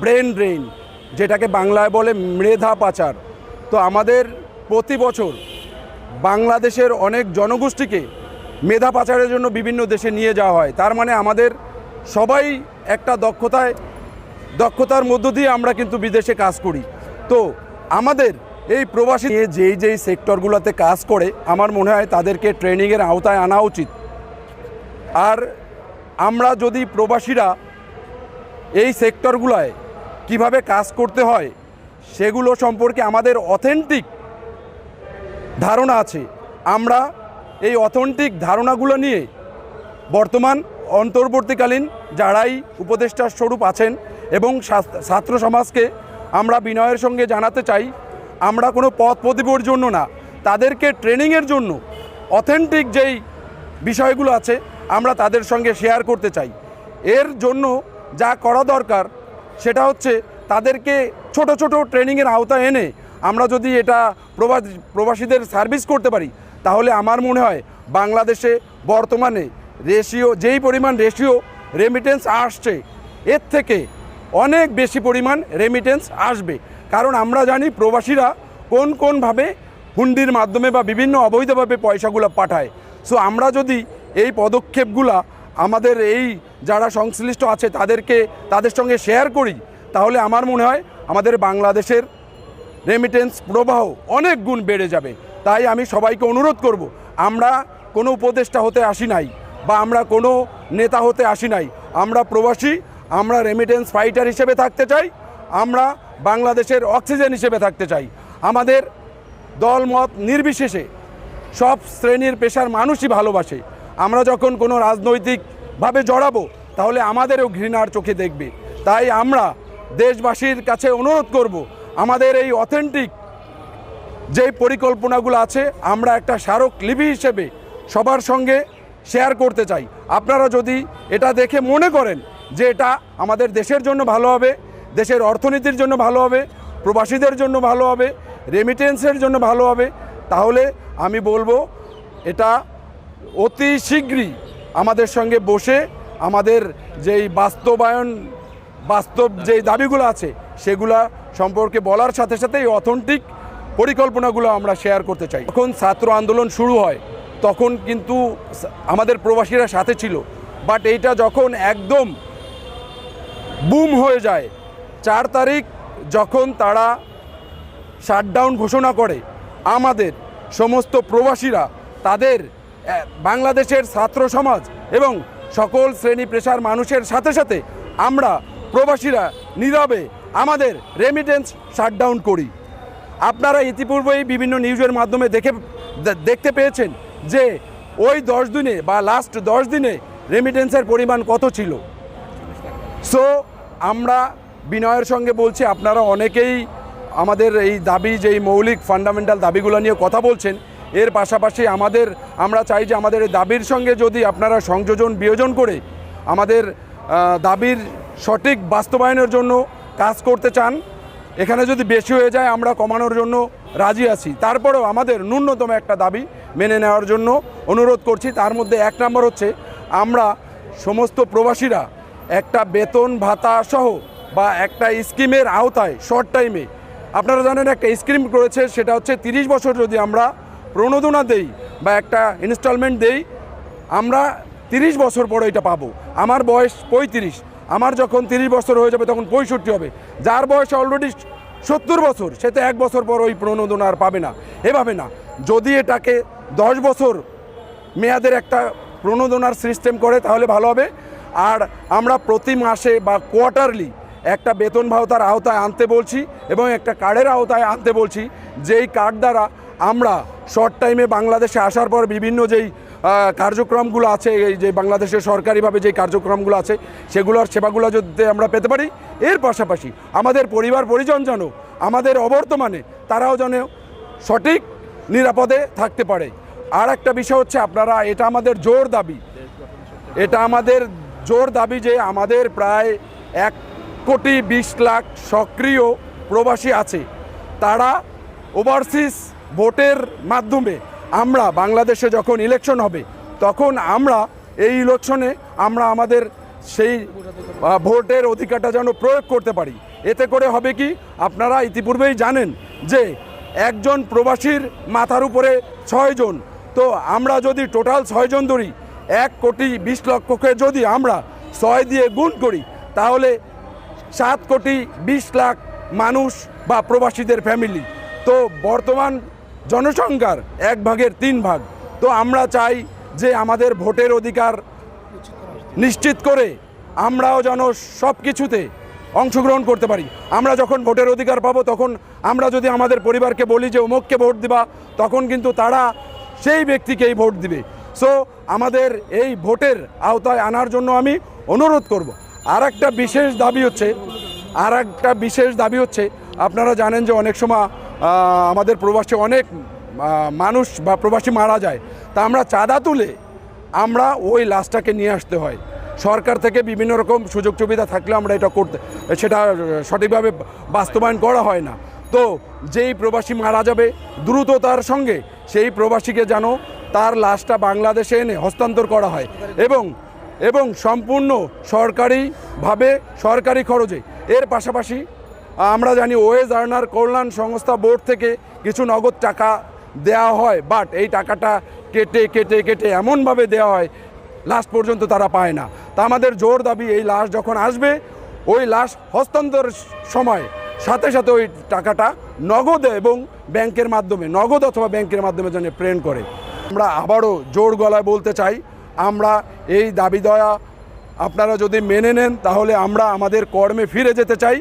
Brain drain যেটাকে বাংলায় বলে মৃধা পাচার। তো আমাদের প্রতি বছর বাংলাদেশের অনেক জনগোষ্ঠীকে মেধা পাচারের জন্য বিভিন্ন দেশে নিয়ে যাওয়া হয়। তার মানে আমাদের সবাই একটা দক্ষতায়, দক্ষতার মধ্য দিয়ে আমরা কিন্তু বিদেশে কাজ করি। তো আমাদের এই প্রবাসী যেই যেই সেক্টরগুলোতে কাজ করে, আমার মনে হয় তাদেরকে ট্রেনিংয়ের আওতায় আনা উচিত। আর আমরা যদি প্রবাসীরা এই সেক্টরগুলোয় কীভাবে কাজ করতে হয়, সেগুলো সম্পর্কে আমাদের অথেন্টিক ধারণা আছে। আমরা এই অথেন্টিক ধারণাগুলো নিয়ে বর্তমান, অন্তর্বর্তীকালীন যারাই উপদেষ্টার স্বরূপ আছেন এবং ছাত্র- সমাজকে আমরা বিনয়ের সঙ্গে জানাতে চাই, আমরা কোনো পথ প্রদীপের জন্য না, তাদেরকে ট্রেনিংয়ের জন্য অথেন্টিক যেই বিষয়গুলো আছে, আমরা তাদের সঙ্গে শেয়ার করতে চাই। এর জন্য যা করা দরকার সেটা হচ্ছে তাদেরকে ছোট ছোট ট্রেনিংয়ের আওতায় এনে আমরা যদি এটা প্রবাসী, প্রবাসীদের সার্ভিস করতে পারি, তাহলে আমার মনে হয় বাংলাদেশে বর্তমানে রেশিও, যেই পরিমাণ রেশিও রেমিটেন্স আসছে, এর থেকে অনেক বেশি পরিমাণ রেমিটেন্স আসবে। কারণ আমরা জানি প্রবাসীরা কোন কোনভাবে হুন্ডির মাধ্যমে বা বিভিন্ন অবৈধভাবে পয়সাগুলো পাঠায়। সো আমরা যদি এই পদক্ষেপগুলা আমাদের এই যারা সংশ্লিষ্ট আছে তাদেরকে, তাদের সঙ্গে শেয়ার করি। তাহলে আমার মনে হয় আমাদের বাংলাদেশের রেমিটেন্স প্রবাহ অনেক গুণ বেড়ে যাবে। তাই আমি সবাইকে অনুরোধ করব, আমরা কোনো উপদেষ্টা হতে আসি নাই বা আমরা কোনো নেতা হতে আসি নাই। আমরা প্রবাসী, আমরা রেমিটেন্স ফাইটার হিসেবে থাকতে চাই, আমরা বাংলাদেশের অক্সিজেন হিসেবে থাকতে চাই। আমাদের দলমত নির্বিশেষে সব শ্রেণির পেশার মানুষই ভালোবাসে। আমরা যখন কোনো রাজনৈতিকভাবে জড়াবো, তাহলে আমাদেরও ঘৃণার চোখে দেখবে। তাই আমরা দেশবাসীর কাছে অনুরোধ করব, আমাদের এই অথেন্টিক যেই পরিকল্পনাগুলো আছে, আমরা একটা স্মারক লিপি হিসেবে সবার সঙ্গে শেয়ার করতে চাই। আপনারা যদি এটা দেখে মনে করেন যে এটা আমাদের দেশের জন্য ভালো হবে, দেশের অর্থনীতির জন্য ভালো হবে, প্রবাসীদের জন্য ভালো হবে রেমিটেন্সের জন্য ভালো হবে, তাহলে আমি বলব এটা অতি শীঘ্রই আমাদের সঙ্গে বসে আমাদের যেই বাস্তবায়ন, বাস্তব যে দাবিগুলো আছে, সেগুলা সম্পর্কে বলার সাথে সাথে এই অথেন্টিক পরিকল্পনাগুলো আমরা শেয়ার করতে চাই। যখন ছাত্র আন্দোলন শুরু হয়, তখন কিন্তু আমাদের প্রবাসীরা সাথে ছিল। বাট এইটা যখন একদম বুম হয়ে যায়, চার তারিখ যখন তারা শাটডাউন ঘোষণা করে, আমাদের সমস্ত প্রবাসীরা তাদের বাংলাদেশের ছাত্র সমাজ এবং সকল শ্রেণি পেশার মানুষের সাথে সাথে আমরা প্রবাসীরা নীরবে আমাদের রেমিটেন্স শাটডাউন করি। আপনারা ইতিপূর্বেই বিভিন্ন নিউজের মাধ্যমে দেখে দেখতে পেয়েছেন যে ওই দশ দিনে বা লাস্ট দশ দিনে রেমিটেন্সের পরিমাণ কত ছিল। সো আমরা বিনয়ের সঙ্গে বলছি, আপনারা অনেকেই আমাদের এই দাবি যেই মৌলিক ফান্ডামেন্টাল দাবিগুলো নিয়ে কথা বলছেন এর পাশাপাশি আমাদের, আমরা চাই যে আমাদের এই দাবির সঙ্গে যদি আপনারা সংযোজন, বিয়োজন করে আমাদের দাবির সঠিক বাস্তবায়নের জন্য কাজ করতে চান, এখানে যদি বেশি হয়ে যায় আমরা কমানোর জন্য রাজি আছি। তারপরেও আমাদের ন্যূনতম একটা দাবি মেনে নেওয়ার জন্য অনুরোধ করছি। তার মধ্যে এক নম্বর হচ্ছে, আমরা সমস্ত প্রবাসীরা একটা বেতন ভাতা সহ বা একটা স্কিমের আওতায় শর্ট টাইমে আপনারা জানেন একটা স্কিম করেছে, সেটা হচ্ছে তিরিশ বছর যদি আমরা প্রণোদনা দেই বা একটা ইনস্টলমেন্ট দেই, আমরা তিরিশ বছর পরে এটা পাবো। আমার বয়স পঁয়ত্রিশ, আমার যখন তিরিশ বছর হয়ে যাবে তখন পঁয়ষট্টি হবে। যার বয়স অলরেডি সত্তর বছর, সে তো এক বছর পর ওই প্রণোদনা আর পাবে না। এভাবে না, যদি এটাকে দশ বছর মেয়াদের একটা প্রণোদনার সিস্টেম করে তাহলে ভালো হবে। আর আমরা প্রতি মাসে বা কোয়ার্টারলি একটা বেতন ভাতার আওতায় আনতে বলছি এবং একটা কার্ডের আওতায় আনতে বলছি, যেই কার্ড দ্বারা আমরা শর্ট টাইমে বাংলাদেশে আসার পর বিভিন্ন যেই কার্যক্রমগুলো আছে, এই যে বাংলাদেশের সরকারিভাবে যেই কার্যক্রমগুলো আছে, সেগুলোর সেবাগুলো যদি আমরা পেতে পারি, এর পাশাপাশি আমাদের পরিবার পরিজন যেন আমাদের অবর্তমানে তারাও যেন সঠিক নিরাপদে থাকতে পারে। আর একটা বিষয় হচ্ছে আপনারা, এটা আমাদের জোর দাবি। এটা আমাদের জোর দাবি যে আমাদের প্রায় এক কোটি বিশ লাখ সক্রিয় প্রবাসী আছে। তারা ওভারসিজ ভোটের মাধ্যমে আমরা বাংলাদেশে যখন ইলেকশন হবে, তখন আমরা এই ইলেকশনে আমরা আমাদের সেই ভোটের অধিকারটা যেন প্রয়োগ করতে পারি। এতে করে হবে কি, আপনারা ইতিপূর্বেই জানেন যে একজন প্রবাসীর মাথার উপরে ছয়জন তো আমরা যদি টোটাল ছয়জন ধরি, এক কোটি বিশ লক্ষকে যদি আমরা ছয় দিয়ে গুণ করি, তাহলে সাত কোটি বিশ লাখ মানুষ বা প্রবাসীদের ফ্যামিলি তো বর্তমান জনসংখ্যার এক ভাগের তিন ভাগ। তো আমরা চাই যে আমাদের ভোটের অধিকার নিশ্চিত করে আমরাও যেন সব কিছুতে অংশগ্রহণ করতে পারি। আমরা যখন ভোটের অধিকার পাবো তখন আমরা যদি আমাদের পরিবারকে বলি যে, অমুককে ভোট দিবা, তখন কিন্তু তারা সেই ব্যক্তিকেই ভোট দিবে। সো আমাদের এই ভোটের আওতায় আনার জন্য আমি অনুরোধ করব। আর একটা বিশেষ দাবি হচ্ছে আর একটা বিশেষ দাবি হচ্ছে, আপনারা জানেন যে অনেক সময় আমাদের প্রবাসী অনেক মানুষ বা প্রবাসী মারা যায়। তা আমরা চাঁদা তুলে আমরা ওই লাশটাকে নিয়ে আসতে হয়। সরকার থেকে বিভিন্ন রকম সুযোগ সুবিধা থাকলে আমরা এটা করতে, সেটা সঠিকভাবে বাস্তবায়ন করা হয় না। তো যেই প্রবাসী মারা যাবে দ্রুততার সঙ্গে সেই প্রবাসীকে যেন তার লাশটা বাংলাদেশে এনে হস্তান্তর করা হয় এবং এবং সম্পূর্ণ সরকারিভাবে, সরকারি খরচে। এর পাশাপাশি আমরা জানি ওয়েজ আর্নার কল্যাণ সংস্থা বোর্ড থেকে কিছু নগদ টাকা দেওয়া হয় বাট এই টাকাটা কেটে কেটে কেটে এমনভাবে দেওয়া হয় লাস্ট পর্যন্ত তারা পায় না। তা আমাদের জোর দাবি, এই লাশ যখন আসবে, ওই লাশ হস্তান্তরের সময় সাথে সাথে ওই টাকাটা নগদ এবং ব্যাংকের মাধ্যমে, নগদ অথবা ব্যাংকের মাধ্যমে যেন প্রেরণ করে। আমরা আবারও জোর গলায় বলতে চাই, আমরা এই দাবি দয়া আপনারা যদি মেনে নেন, তাহলে আমরা আমাদের কর্মে ফিরে যেতে চাই।